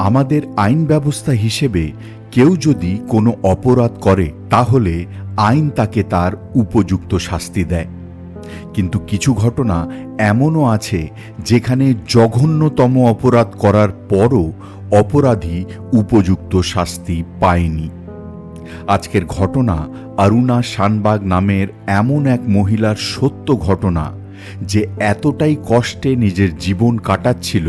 আমাদের আইন ব্যবস্থা হিসেবে কেউ যদি কোনো অপরাধ করে, তাহলে আইন তাকে তার উপযুক্ত শাস্তি দেয়। কিন্তু কিছু ঘটনা এমনও আছে যেখানে জঘন্যতম অপরাধ করার পরও অপরাধী উপযুক্ত শাস্তি পায়নি। আজকের ঘটনা অরুণা শানবাগ নামের এমন এক মহিলার সত্য ঘটনা যে এতটাই কষ্টে নিজের জীবন কাটাচ্ছিল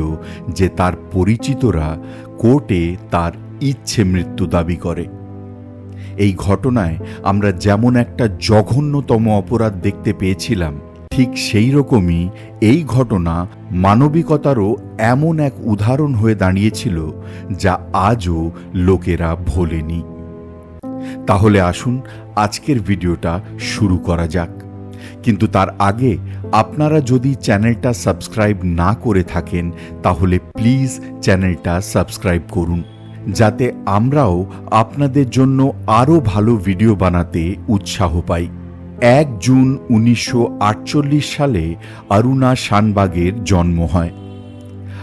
যে তার পরিচিতরা কোর্টে তার ইচ্ছে মৃত্যু দাবি করে। এই ঘটনায় আমরা যেমন একটা জঘন্যতম অপরাধ দেখতে পেয়েছিলাম, ঠিক সেই রকমই এই ঘটনা মানবিকতারও এমন এক উদাহরণ হয়ে দাঁড়িয়েছিল যা আজও লোকেরা ভোলেনি। তাহলে আসুন আজকের ভিডিওটা শুরু করা যাক। কিন্তু তার আগে আপনারা যদি চ্যানেলটা সাবস্ক্রাইব না করে থাকেন, তাহলে প্লিজ চ্যানেলটা সাবস্ক্রাইব করুন, যাতে আমরাও আপনাদের জন্য আরও ভালো ভিডিও বানাতে উৎসাহ পাই। এক জুন উনিশশো আটচল্লিশ সালে অরুণা শানবাগের জন্ম হয়।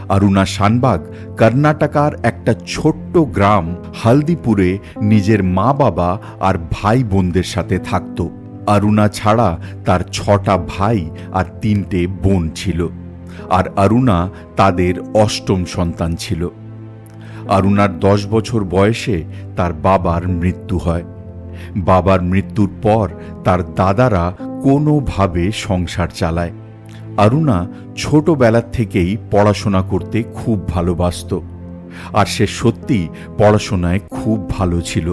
অরুণা শানবাগ কর্ণাটকার একটা ছোট্ট গ্রাম হালদিপুরে নিজের মা বাবা আর ভাই বোনদের সাথে থাকত। অরুণা ছাড়া তার ছটা ভাই আর তিনটে বোন ছিল। আর অরুণা তাদের অষ্টম সন্তান ছিল। অরুণার দশ বছর বয়সে তার বাবার মৃত্যু হয়। বাবার মৃত্যুর পর তার দাদারা কোনোভাবে সংসার চালায়। অরুণা ছোটবেলার থেকেই পড়াশোনা করতে খুব ভালোবাসত। আর সে সত্যি পড়াশোনায় খুব ভালো ছিল।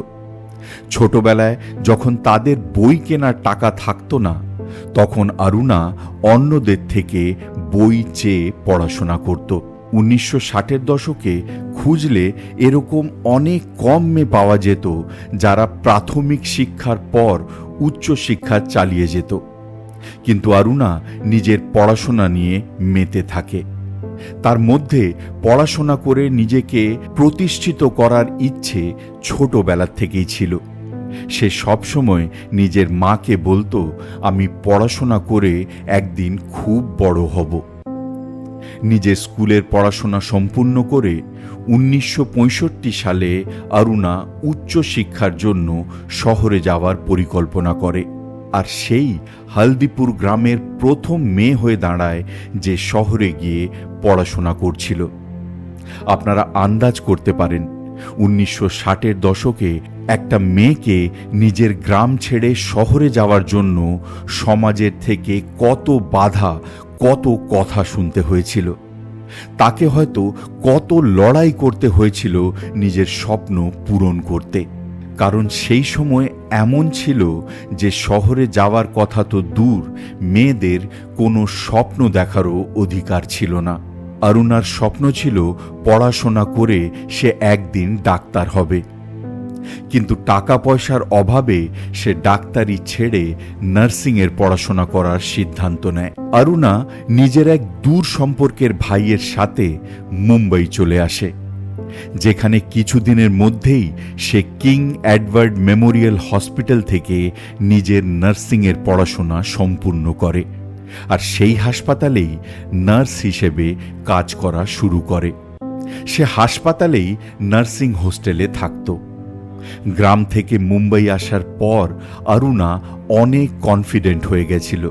ষোটবেলায় যখন তাদের বই কেনার টাকা থাকতো না, তখন অরুণা অন্যদের থেকে বই চেয়ে পড়াশোনা করত। উনিশশো ষাটের দশকে খুঁজলে এরকম অনেক কম মেয়ে পাওয়া যেত, যারা প্রাথমিক শিক্ষার পর উচ্চশিক্ষা চালিয়ে যেত। কিন্তু অরুণা নিজের পড়াশোনা নিয়ে মেতে থাকে। তার মধ্যে পড়াশোনা করে নিজেকে প্রতিষ্ঠিত করার ইচ্ছে ছোটবেলার থেকেই ছিল। সে সবসময় নিজের মাকে বলতো, আমি পড়াশোনা করে একদিন খুব বড় হব। নিজের স্কুলের পড়াশোনা সম্পূর্ণ করে উনিশশো পঁয়ষট্টি সালে অরুণা উচ্চশিক্ষার জন্য শহরে যাওয়ার পরিকল্পনা করে। আর সেই হালদিপুর গ্রামের প্রথম মেয়ে হয়ে দাঁড়ায় যে শহরে গিয়ে পড়াশোনা করছিল। আপনারা আন্দাজ করতে পারেন, উনিশশো ষাটের দশকে একটা মেয়েকে নিজের গ্রাম ছেড়ে শহরে যাওয়ার জন্য সমাজের থেকে কত বাধা, কত কথা শুনতে হয়েছিল। তাকে হয়তো কত লড়াই করতে হয়েছিল নিজের স্বপ্ন পূরণ করতে। কারণ সেই সময় এমন ছিল যে শহরে যাওয়ার কথা তো দূর, মেয়েদের কোনো স্বপ্ন দেখারও অধিকার ছিল না। অরুণার স্বপ্ন ছিল পড়াশোনা করে সে একদিন ডাক্তার হবে। কিন্তু টাকা পয়সার অভাবে সে ডাক্তারি ছেড়ে নার্সিংয়ের পড়াশোনা করার সিদ্ধান্ত নেয়। অরুণা নিজের এক দূর সম্পর্কের ভাইয়ের সাথে মুম্বাই চলে আসে। যেখানে কিছুদিনের মধ্যেই সে কিং অ্যাডওয়ার্ড মেমোরিয়াল হসপিটাল থেকে নিজের নার্সিংয়ের পড়াশোনা সম্পূর্ণ করে। আর সেই হাসপাতালেই নার্স হিসেবে কাজ করা শুরু করে। সে হাসপাতালেই নার্সিং হোস্টেলে থাকত। গ্রাম থেকে মুম্বাই আসার পর অরুণা অনেক কনফিডেন্ট হয়ে গেছিল।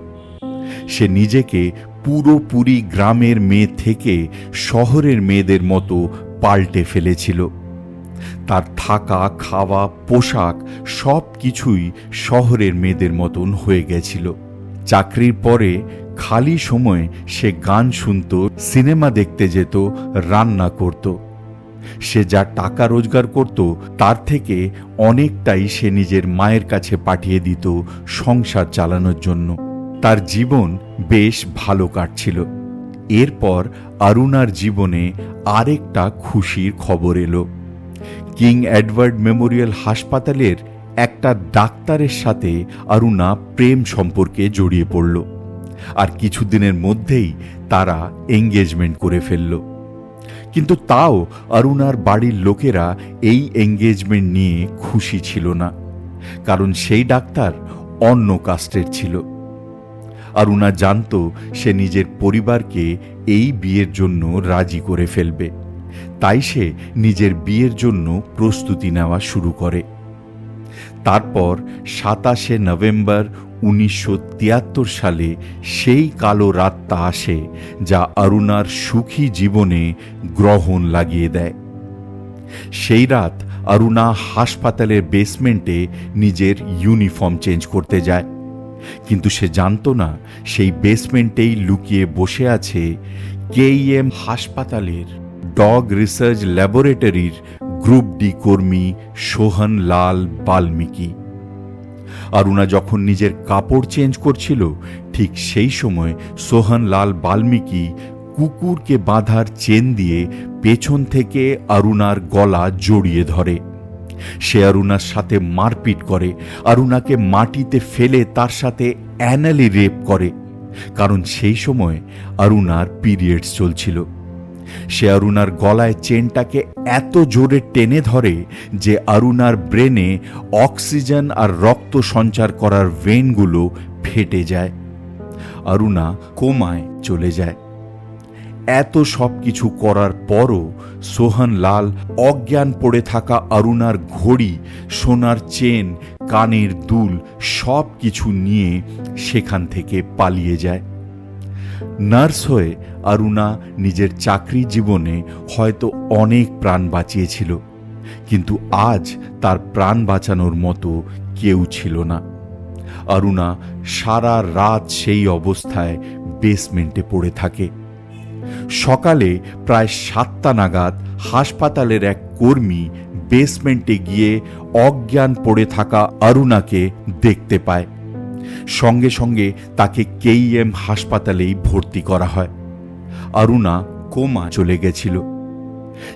সে নিজেকে পুরোপুরি গ্রামের মেয়ে থেকে শহরের মেয়েদের মতো পাল্টে ফেলেছিল। তার থাকা, খাওয়া, পোশাক সব কিছুই শহরের মেয়েদের মতন হয়ে গেছিল। চাকরির পরে খালি সময়ে সে গান শুনত, সিনেমা দেখতে যেত, রান্না করত। সে যা টাকা রোজগার করত, তার থেকে অনেকটাই সে নিজের মায়ের কাছে পাঠিয়ে দিত সংসার চালানোর জন্য। তার জীবন বেশ ভালো কাটছিল। এরপর অরুণার জীবনে আরেকটা খুশির খবর এলো। কিং এডওয়ার্ড মেমোরিয়াল হাসপাতালের একটা ডাক্তারের সাথে অরুণা প্রেম সম্পর্কে জড়িয়ে পড়ল আর কিছুদিনের মধ্যেই তারা এঙ্গেজমেন্ট করে ফেলল। কিন্তু তাও অরুণার বাড়ির লোকেরা এই এঙ্গেজমেন্ট নিয়ে খুশি ছিল না, কারণ সেই ডাক্তার অন্য কাস্টের ছিল। অরুণা জানত সে নিজের পরিবারকে এই বিয়ের জন্য রাজি করে ফেলবে। তাই সে নিজের বিয়ের জন্য প্রস্তুতি নেওয়া শুরু করে। তারপর সাতাশে নভেম্বর উনিশশো তিয়াত্তর সালে সেই কালো রাতটা আসে যা অরুণার সুখী জীবনে গ্রহণ লাগিয়ে দেয়। সেই রাত অরুণা হাসপাতালের বেসমেন্টে নিজের ইউনিফর্ম চেঞ্জ করতে যায়। কিন্তু সে জানতো না সেই বেসমেন্টেই লুকিয়ে বসে আছে কেইএম হাসপাতালের ডগ রিসার্চ ল্যাবরেটরির গ্রুপ ডি কর্মী সোহন লাল বাল্মীকি। অরুণা যখন নিজের কাপড় চেঞ্জ করছিল, ঠিক সেই সময় সোহন লাল বাল্মীকি কুকুরকে বাঁধার চেন দিয়ে পেছন থেকে অরুণার গলা জড়িয়ে ধরে। সে অরুণার সাথে মারপিট করে, অরুণাকে মাটিতে ফেলে তার সাথে অ্যানালি রেপ করে। কারণ সেই সময় অরুণার পিরিয়ডস চলছিল। সে অরুণার গলায় চেনটাকে এত জোরে টেনে ধরে যে অরুণার ব্রেনে অক্সিজেন আর রক্ত সঞ্চার করার ভেনগুলো ফেটে যায়। অরুণা কোমায় চলে যায়। এত সব কিছু করার পরও সোহন লাল অজ্ঞান পড়ে থাকা অরুণার ঘড়ি, সোনার চেন, কানের দুল সব কিছু নিয়ে সেখান থেকে পালিয়ে যায়। নার্স হয়ে অরুণা নিজের চাকরি জীবনে হয়তো অনেক প্রাণ বাঁচিয়েছিল, কিন্তু আজ তার প্রাণ বাঁচানোর মতো কেউ ছিল না। অরুণা সারা রাত সেই অবস্থায় বেসমেন্টে পড়ে থাকে। সকালে প্রায় সাতটা নাগাদ হাসপাতালের এক কর্মী বেসমেন্টে গিয়ে অজ্ঞান পড়ে থাকা অরুণাকে দেখতে পায়। সঙ্গে সঙ্গে তাকে কেইএম হাসপাতালেই ভর্তি করা হয়। অরুণা কোমা চলে গেছিল।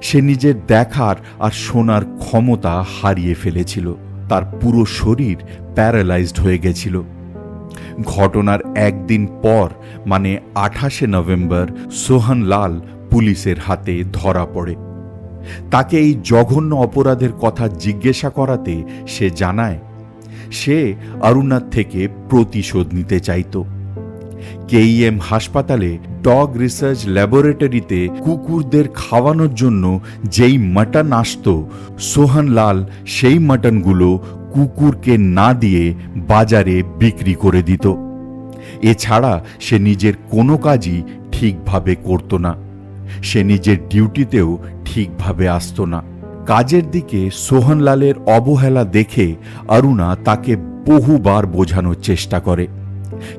সে নিজের দেখার আর শোনার ক্ষমতা হারিয়ে ফেলেছিল। তার পুরো শরীর প্যারালাইজড হয়ে গেছিল। ঘটনার একদিন পর মানে আঠাশে নভেম্বর সোহন লাল পুলিশের হাতে ধরা পড়ে। তাকে এই জঘন্য অপরাধের কথা জিজ্ঞাসা করাতে সে জানায়, সে অরুণার থেকে প্রতিশোধ নিতে চাইত। কেইএম হাসপাতালে ডগ রিসার্চ ল্যাবরেটরিতে কুকুরদের খাওয়ানোর জন্য যেই মাটন আসত সোহন লাল সেই মাটনগুলো কুকুরকে না দিয়ে বাজারে বিক্রি করে দিত। এছাড়া সে নিজের কোনো কাজই ঠিকভাবে করত না। সে নিজের ডিউটিতেও ঠিকভাবে আসতো না। কাজের দিকে সোহনলালের অবহেলা দেখে অরুণা তাকে বহুবার বোঝানোর চেষ্টা করে,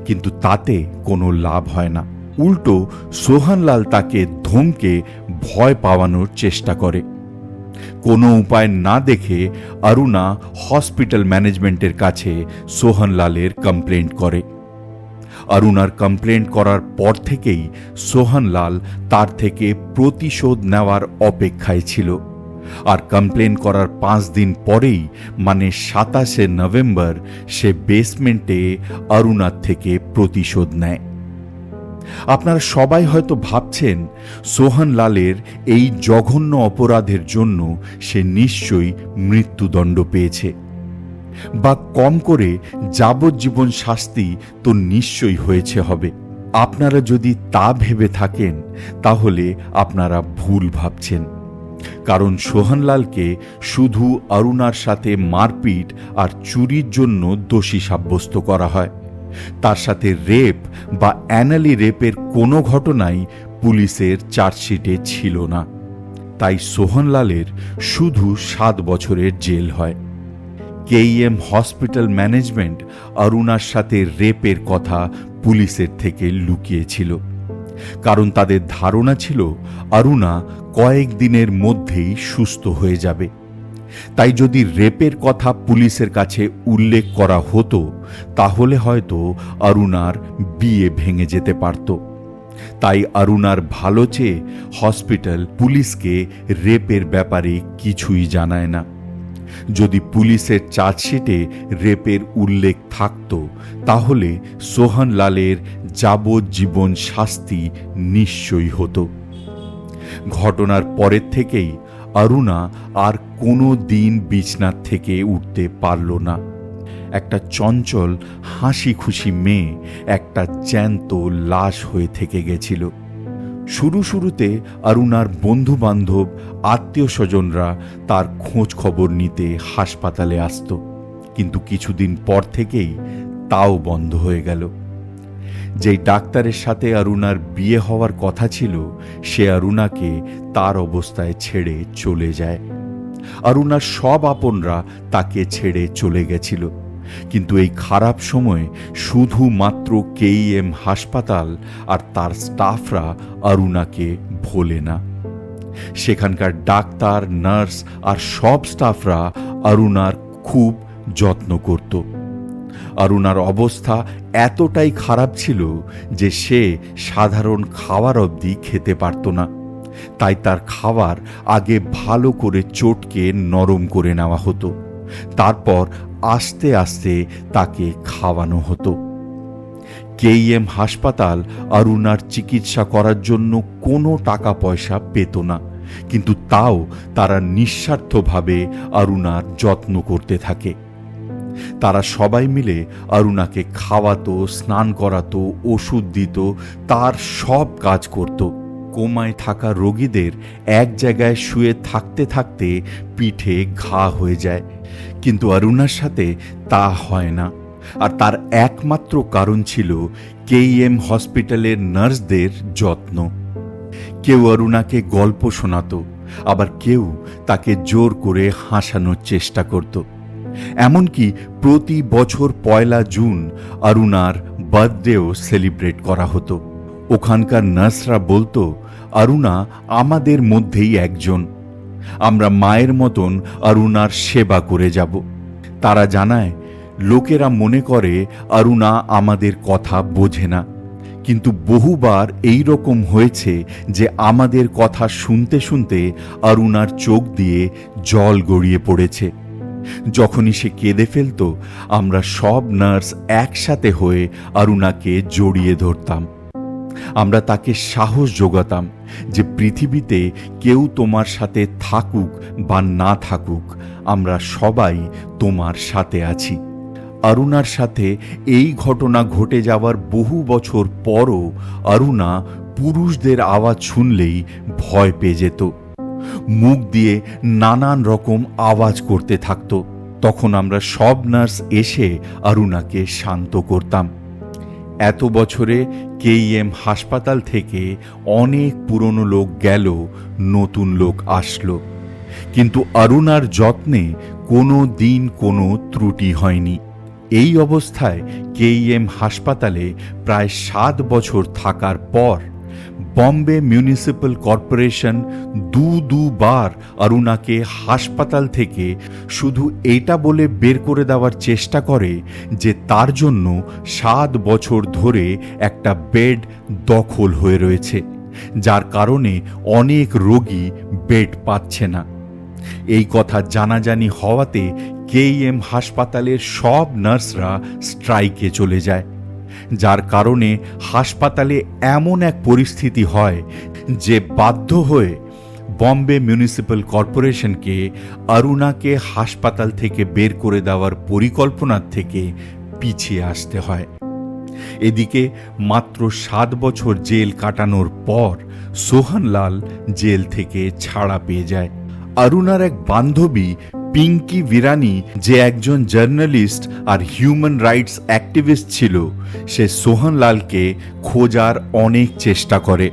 কিন্তু তাতে কোনো লাভ হয় না। উল্টো সোহনলাল তাকে ধমকে ভয় পাওয়ানোর চেষ্টা করে। কোনো উপায় না দেখে অরুণা হসপিটাল ম্যানেজমেন্টের কাছে সোহনলালের কমপ্লেন্ট করে। অরুণার কমপ্লেন্ট করার পর থেকেই সোহনলাল তার থেকে প্রতিশোধ নেওয়ার অপেক্ষায় ছিল। আর কমপ্লেন করার পাঁচ দিন পরেই মানে সাতাশে নভেম্বর, সে বেসমেন্টে অরুণার থেকে প্রতিশোধ নেয়। আপনারা সবাই হয়তো ভাবছেন সোহন লালের এই জঘন্য অপরাধের জন্য সে নিশ্চয়ই মৃত্যুদণ্ড পেয়েছে। বা কম করে যাবজ্জীবন শাস্তি তো নিশ্চয়ই হয়েছে হবে। আপনারা যদি তা ভেবে থাকেন, তাহলে আপনারা ভুল ভাবছেন। কারণ সোহনলালকে শুধু অরুণার সাথে মারপিট আর চুরির জন্য দোষী সাব্যস্ত করা হয়। তার সাথে রেপ বা অ্যানালি রেপের কোনো ঘটনাই পুলিশের চার্জশিটে ছিল না। তাই সোহনলালের শুধু সাত বছরের জেল হয়। কেইএম হসপিটাল ম্যানেজমেন্ট অরুণার সাথে রেপের কথা পুলিশের থেকে লুকিয়েছিল। কারণ তাদের ধারণা ছিল অরুণা কয়েক দিনের মধ্যেই সুস্থ হয়ে যাবে। তাই যদি রেপের কথা পুলিশের কাছে উল্লেখ করা হতো, তাহলে হয়তো অরুণার বিয়ে ভেঙে যেতে পারত। তাই অরুণার ভালো চেয়ে হসপিটাল পুলিশকে রেপের ব্যাপারে কিছুই জানায় না। যদি পুলিশের চার্জশিটে রেপের উল্লেখ থাকত, তাহলে সোহানলালের যাবজ্জীবন শাস্তি নিশ্চয়ই হতো। ঘটনার পরের থেকেই অরুণা আর কোনো দিন বিছনার থেকে উঠতে পারল না। একটা চঞ্চল হাসি খুশি মেয়ে, একটা জ্যান্ত লাশ হয়ে থেকে গেছিল। শুরু শুরুতে অরুণার বন্ধু বান্ধব আত্মীয় স্বজনরা তার খোঁজ খবর নিতে হাসপাতালে আসত। কিন্তু কিছুদিন পর থেকেই তাও বন্ধ হয়ে গেল। যেই ডাক্তারের সাথে অরুণার বিয়ে হওয়ার কথা ছিল, সে অরুণাকে তার অবস্থায় ছেড়ে চলে যায়। অরুণার সব আপনরা তাকে ছেড়ে চলে গেছিল। কিন্তু এই খারাপ সময়ে শুধুমাত্র কেইএম হাসপাতাল আর তার স্টাফরা অরুণাকে ভোলে না। সেখানকার ডাক্তার, নার্স আর সব স্টাফরা অরুণার খুব যত্ন করত। অরুণার অবস্থা এতটাই খারাপ ছিল যে সে সাধারণ খাবার অবধি খেতে পারত না। তাই তার খাবার আগে ভালো করে চটকে নরম করে নেওয়া হতো। তারপর আস্তে আস্তে তাকে খাওয়ানো হতো। কেইএম হাসপাতাল অরুণার চিকিৎসা করার জন্য কোনো টাকা পয়সা পেত না, কিন্তু তাও তারা নিঃস্বার্থভাবে অরুণার যত্ন করতে থাকে। তারা সবাই মিলে অরুণাকে খাওয়াতো, স্নান করাতো, ওষুধ দিত, তার সব কাজ করত। কোমায় থাকা রোগীদের এক জায়গায় শুয়ে থাকতে থাকতে পিঠে ঘা হয়ে যায়। কিন্তু অরুণার সাথে তা হয় না। আর তার একমাত্র কারণ ছিল কেইএম হসপিটালের নার্সদের যত্ন। কেউ অরুণাকে গল্প শোনাতো, আবার কেউ তাকে জোর করে হাসানোর চেষ্টা করত। এমনকি প্রতি বছর পয়লা জুন অরুণার বার্থডেও সেলিব্রেট করা হতো। ওখানকার নার্সরা বলতো, অরুণা, আমাদের মধ্যেই একজন। আমরা মায়ের মতন অরুণার সেবা করে যাব। তারা জানায়, লোকেরা মনে করে অরুণা আমাদের কথা বোঝে না। কিন্তু বহুবার এই রকম হয়েছে যে আমাদের কথা শুনতে শুনতে অরুণার চোখ দিয়ে জল গড়িয়ে পড়েছে। যখনই সে কেঁদে ফেলত, আমরা সব নার্স একসাথে হয়ে অরুণাকে জড়িয়ে ধরতাম। আমরা তাকে সাহস যোগাতাম যে পৃথিবীতে কেউ তোমার সাথে থাকুক বা না থাকুক, আমরা সবাই তোমার সাথে আছি। অরুণার সাথে এই ঘটনা ঘটে যাওয়ার বহু বছর পরও অরুণা পুরুষদের আওয়াজ শুনলেই ভয় পেয়ে যেত। মুখ দিয়ে নানান রকম আওয়াজ করতে থাকত। তখন আমরা সব নার্স এসে অরুণাকে শান্ত করতাম। এত বছরে কেইএম হাসপাতাল থেকে অনেক পুরনো লোক গেল, নতুন লোক আসলো। কিন্তু অরুণার যত্নে কোনো দিন কোনো ত্রুটি হয়নি। এই অবস্থায় কেইএম হাসপাতালে প্রায় সাত বছর থাকার পর বম্বে মিউনিসিপ্যাল কর্পোরেশন দু দুবার অরুণাকে হাসপাতাল থেকে শুধু এটা বলে বের করে দেওয়ার চেষ্টা করে যে তার জন্য সাত বছর ধরে একটা বেড দখল হয়ে রয়েছে, যার কারণে অনেক রোগী বেড পাচ্ছে না। এই কথা জানাজানি হওয়াতে কেইএম হাসপাতালের সব নার্সরা স্ট্রাইকে চলে যায়। যার কারণে হাসপাতালে এমন এক পরিস্থিতি হয় যে বাধ্য হয়ে বম্বে মিউনিসিপ্যাল কর্পোরেশনকে অরুণাকে হাসপাতাল থেকে বের করে দেওয়ার পরিকল্পনার থেকে পিছিয়ে আসতে হয়। এদিকে মাত্র সাত বছর জেল কাটানোর পর সোহানলাল জেল থেকে ছাড়া পেয়ে যায়। অরুণার এক বান্ধবী পিঙ্কি বিরানি যে একজন জার্নালিস্ট আর হিউম্যান রাইটস অ্যাক্টিভিস্ট ছিল, সে সোহানলালকে খোঁজার অনেক চেষ্টা করে।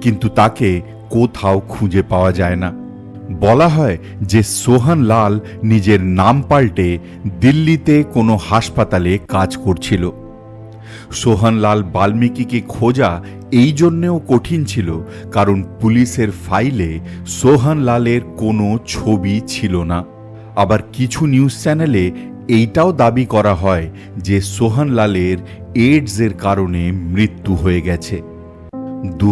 কিন্তু তাকে কোথাও খুঁজে পাওয়া যায় না। বলা হয় যে সোহান লাল নিজের নাম পাল্টে দিল্লিতে কোনো হাসপাতালে কাজ করছিল। সোহানলাল বাল্মীকিকে খোঁজা এই জন্যেও কঠিন ছিল, কারণ পুলিশের ফাইলে সোহানলালের কোনো ছবি ছিল না। আবার কিছু নিউজ চ্যানেলে এইটাও দাবি করা হয় যে সোহানলালের এইডসের কারণে মৃত্যু হয়ে গেছে। দু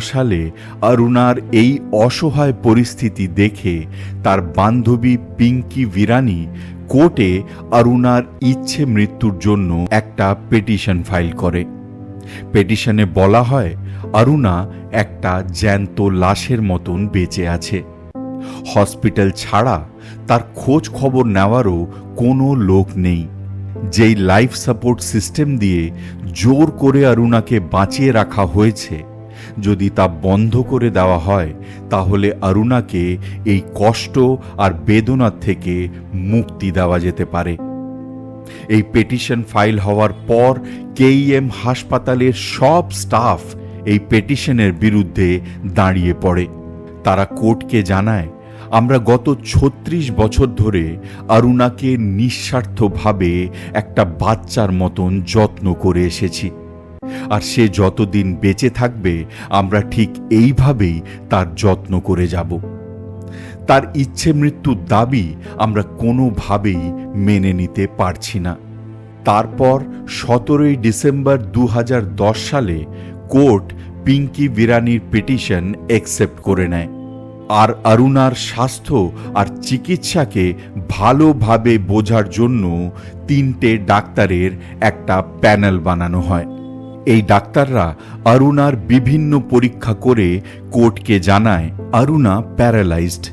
সালে অরুণার এই অসহায় পরিস্থিতি দেখে তার বান্ধবী পিঙ্কি বিরানি কোর্টে অরুণার ইচ্ছে মৃত্যুর জন্য একটা পেটিশন ফাইল করে। পেটিশনে বলা হয়, অরুণা একটা জ্যান্ত লাশের মতন বেঁচে আছে। হসপিটাল ছাড়া তার খোঁজ খবর নেওয়ারও কোনো লোক নেই। যেই লাইফ সাপোর্ট সিস্টেম দিয়ে জোর করে অরুণাকে বাঁচিয়ে রাখা হয়েছে যদি তা বন্ধ করে দেওয়া হয়, তাহলে অরুণাকে এই কষ্ট আর বেদনার থেকে মুক্তি দেওয়া যেতে পারে। এই পেটিশন ফাইল হওয়ার পর কেইএম হাসপাতালের সব স্টাফ এই পেটিশনের বিরুদ্ধে দাঁড়িয়ে পড়ে। তারা কোর্টকে জানায়, আমরা গত ছত্রিশ বছর ধরে অরুণাকে নিঃস্বার্থভাবে একটা বাচ্চার মতন যত্ন করে এসেছি। আর সে যতদিন বেঁচে থাকবে, আমরা ঠিক এইভাবেই তার যত্ন করে যাব। তার ইচ্ছে মৃত্যুর দাবি আমরা কোনোভাবেই মেনে নিতে পারছি না। তারপর সতেরোই ডিসেম্বর দু হাজার দশ সালে কোর্ট পিঙ্কি বিরানির পিটিশন একসেপ্ট করে নেয়। আর অরুণার স্বাস্থ্য আর চিকিৎসাকে ভালোভাবে বোঝার জন্য তিনটে ডাক্তারের একটা প্যানেল বানানো হয়। এই ডাক্তাররা অরুণার বিভিন্ন পরীক্ষা করে কোর্টকে জানায় অরুণা প্যারালাইজড,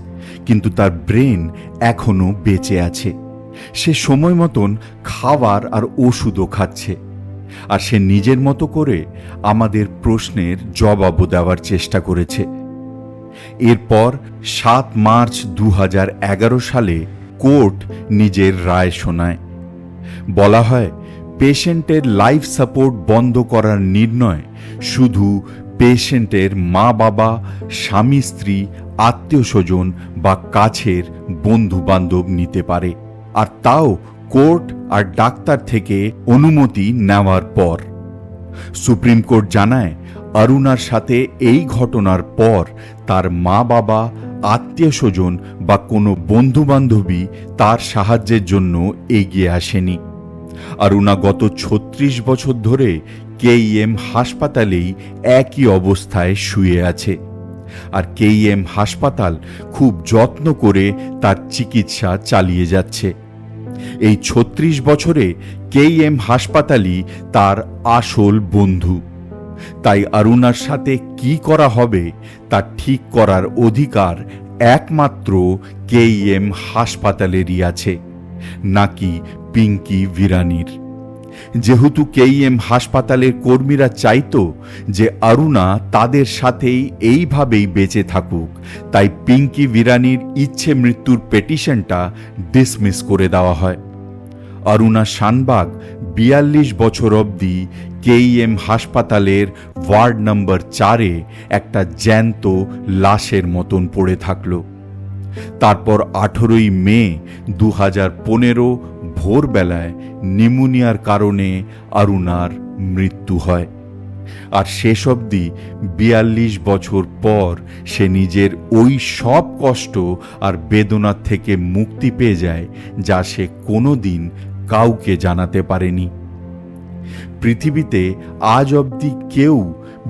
কিন্তু তার ব্রেন এখনও বেঁচে আছে। সে সময় মতন খাবার আর ওষুধও খাচ্ছে। আর সে নিজের মতো করে আমাদের প্রশ্নের জবাবও দেওয়ার চেষ্টা করেছে। এরপর সাত মার্চ দু হাজার এগারো সালে কোর্ট নিজের রায় শোনায়। বলা হয় পেশেন্টের লাইফ সাপোর্ট বন্ধ করার নির্ণয় শুধু পেশেন্টের মা বাবা স্বামী, স্ত্রী আত্মীয় স্বজন বা কাছের বন্ধু বান্ধব নিতে পারে। আর তাও কোর্ট আর ডাক্তার থেকে অনুমতি নেওয়ার পর। সুপ্রিম কোর্ট জানায়, অরুণার সাথে এই ঘটনার পর তার মা বাবা আত্মীয় স্বজন বা কোনো বন্ধু বান্ধবী তার সাহায্যের জন্য এগিয়ে আসেনি। অরুণা গত ছত্রিশ বছর ধরে কেইএম হাসপাতালেই একই অবস্থায় শুয়ে আছে। আর কেইএম হাসপাতাল খুব যত্ন করে তার চিকিৎসা চালিয়ে যাচ্ছে। এই ছত্রিশ বছরে কেইএম হাসপাতালই তার আসল বন্ধু। তাই অরুণার সাথে কি করা হবে তা ঠিক করার অধিকার একমাত্র কেইএম হাসপাতালেরই আছে। নাকি পিঙ্কি ভিরানির। যেহেতু কেইএম হাসপাতালের কর্মীরা চাইতো যে অরুণা তাদের সাথেই এইভাবেই বেঁচে থাকুক, তাই পিঙ্কি ভিরানির ইচ্ছে মৃত্যুর পেটিশনটা ডিসমিস করে দেওয়া হয়। অরুণা শানবাগ বিয়াল্লিশ বছর অবধি কেইএম হাসপাতালের ওয়ার্ড নম্বর চারে একটা জ্যান্ত লাশের মতন পড়ে থাকল। তারপর আঠেরোই মে দু হাজার পনেরো ভোরবেলায় নিমোনিয়ার কারণে অরুণার মৃত্যু হয়। আর শেষ অবধি বিয়াল্লিশ বছর পর সে নিজের ওই সব কষ্ট আর বেদনার থেকে মুক্তি পেয়ে যায়, যা সে কোনো দিন কাউকে জানাতে পারেনি। পৃথিবীতে আজ অবধি কেউ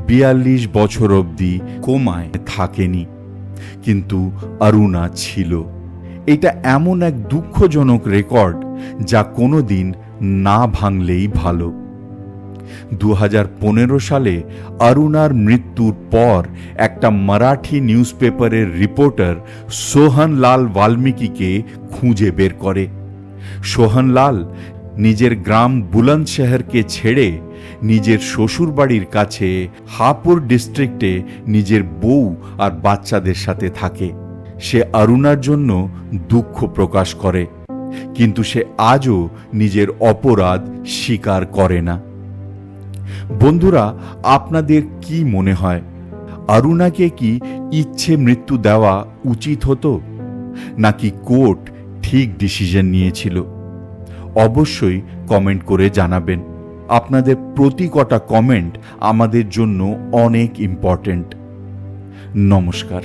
বিয়াল্লিশ বছর অবধি কোমায় থাকেনি, কিন্তু অরুণা ছিল। এটা এমন এক দুঃখজনক রেকর্ড যা কোনো দিন না ভাঙলেই ভালো। দু হাজার পনেরো সালে অরুণার মৃত্যুর পর একটা মারাঠি নিউজ পেপারের রিপোর্টার সোহনলাল বাল্মীকিকে খুঁজে বের করে। সোহনলাল নিজের গ্রাম বুলন্দশহরকে ছেড়ে নিজের শ্বশুরবাড়ির কাছে হাপুর ডিস্ট্রিক্টে নিজের বউ আর বাচ্চাদের সাথে থাকে। সে অরুণার জন্য দুঃখ প্রকাশ করে, কিন্তু সে আজও নিজের অপরাধ স্বীকার করে না। বন্ধুরা, আপনাদের কি মনে হয়, অরুণাকে কি ইচ্ছে মৃত্যু দেওয়া উচিত হতো, নাকি কোর্ট ঠিক ডিসিশন নিয়েছিল? অবশ্যই কমেন্ট করে জানাবেন। আপনাদের প্রতি কটা কমেন্ট আমাদের জন্য অনেক ইম্পর্ট্যান্ট। নমস্কার।